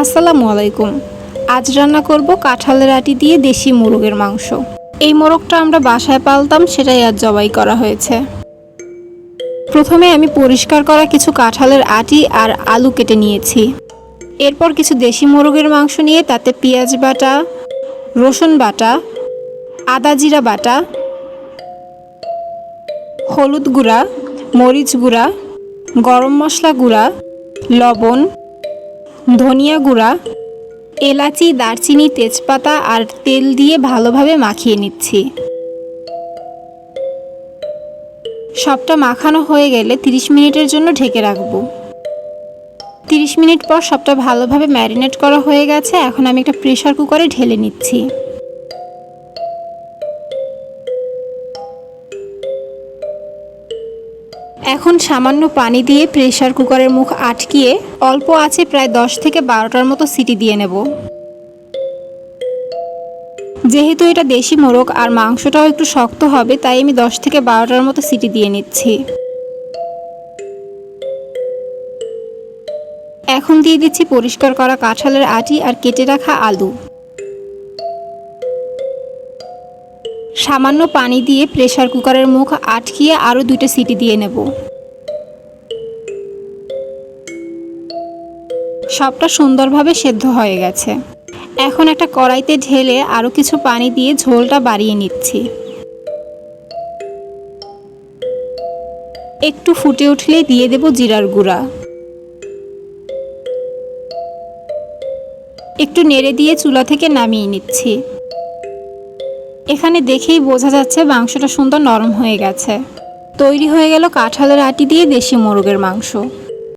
আসসালামু আলাইকুম। আজ রান্না করব কাঁঠালের আটি দিয়ে দেশি মোরগের মাংস। এই মোরগটা আমরা বাসায় পালতাম, সেটাই আজ জবাই করা হয়েছে। প্রথমে আমি পরিষ্কার করা কিছু কাঁঠালের আটি আর আলু কেটে নিয়েছি। এরপর কিছু দেশি মোরগের মাংস নিয়ে তাতে পেঁয়াজ বাটা, রসুন বাটা, আদা জিরা বাটা, হলুদ গুঁড়া, মরিচ গুঁড়া, গরম মশলা গুঁড়া, লবণ ধনিয়া গুঁড়া, এলাচি, দারচিনি, তেজপাতা আর তেল দিয়ে ভালোভাবে মাখিয়ে নিচ্ছি। সবটা মাখানো হয়ে গেলে 30 মিনিটের জন্য ঢেকে রাখব। 30 মিনিট পর সবটা ভালোভাবে ম্যারিনেট করা হয়ে গেছে। এখন আমি একটা প্রেশার কুকারে ঢেলে নিচ্ছি। এখন সামান্য পানি দিয়ে প্রেশার কুকারের মুখ আটকিয়ে অল্প আছে প্রায় দশ থেকে বারোটার মতো সিটি দিয়ে নেব। যেহেতু এটা দেশি মোরগ আর মাংসটাও একটু শক্ত হবে, তাই আমি দশ থেকে বারোটার মতো সিটি দিয়ে নিচ্ছি। এখন দিয়ে দিচ্ছি পরিষ্কার করা কাঁঠালের আটি আর কেটে রাখা আলু। সামান্য পানি দিয়ে প্রেশার কুকারের মুখ আটকিয়ে আরও দুটো সিটি দিয়ে নেব। সবটা সুন্দরভাবে সেদ্ধ হয়ে গেছে। এখন একটা কড়াইতে ঢেলে আরও কিছু পানি দিয়ে ঝোলটা বাড়িয়ে নিচ্ছি। একটু ফুটে উঠলে দিয়ে দেব জিরার গুঁড়া। একটু নেড়ে দিয়ে চুলা থেকে নামিয়ে নিচ্ছি। এখানে দেখেই বোঝা যাচ্ছে মাংসটা সুন্দর নরম হয়ে গেছে। তৈরি হয়ে গেল কাঁঠালের আটি দিয়ে দেশি মোরগের মাংস।